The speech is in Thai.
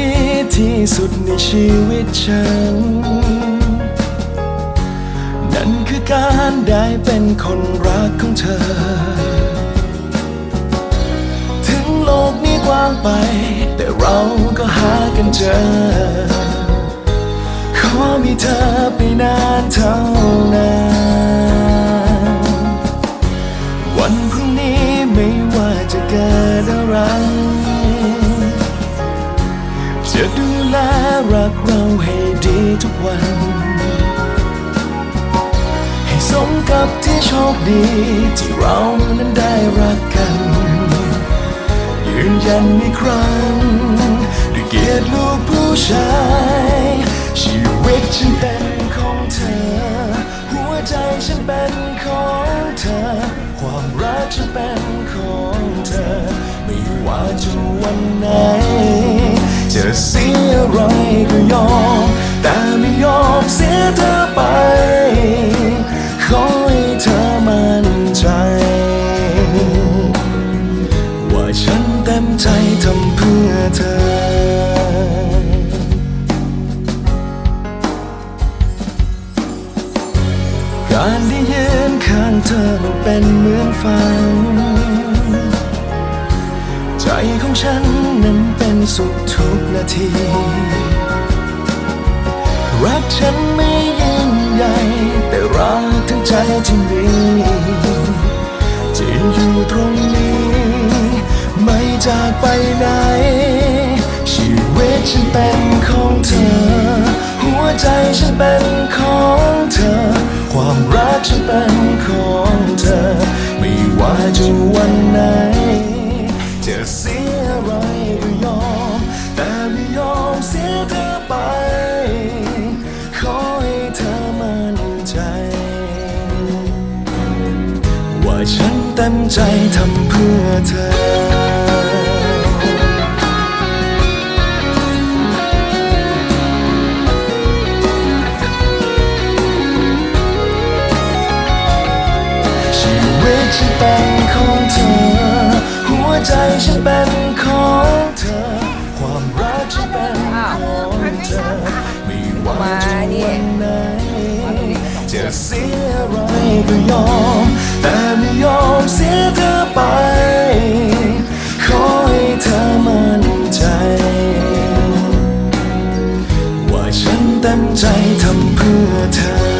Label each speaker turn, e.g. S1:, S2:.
S1: ดีๆ ที่สุดในชีวิตฉัน นั่นคือการได้เป็นคนรักของเธอ ถึงโลกนี้กว้างไป แต่เราก็หากันเจอ ขอมีเธอไปนานเท่านั้นวันพรุ่งนี้ไม่ว่าจะเกิดอะไร รักเราให้ดีทุกวัน ให้สมกับที่โชคดีที่เรานั้นได้รักกัน ยืนยันอีกครั้งด้วยเกียรติลูกผู้ชาย ชีวิตฉันเป็นของเธอ หัวใจฉันเป็นของเธอ ความรักฉันเป็นของเธอ ไม่ว่าจะวันไหน ไรก็ยอม แต่ไม่ยอมเสียเธอไป ขอให้เธอมั่นใจ ว่าฉันเต็มใจทำเพื่อเธอการได้ยืนข้างเธอมันเป็นเหมือนฝัน ใจของฉันนั้นเป็นสุขทุกนาที ฉันไม่ยิ่งใหญ่ แต่รักทั้งใจที่มีจะอยู่ตรงนี้ ไม่จากไปไหน ชีวิตฉันเป็นของเธอ หัวใจฉันเป็นของ ฉันเต็มใจทำเพื่อเธอชีวิตฉันเป็นของเธอ หัวใจฉันเป็นของเธอ ความรักฉันเป็นของเธอ ไม่ว่าจะวันไหนจะเสียอะไรก็ยอม ฉันเต็มใจทำเพื่อเธอ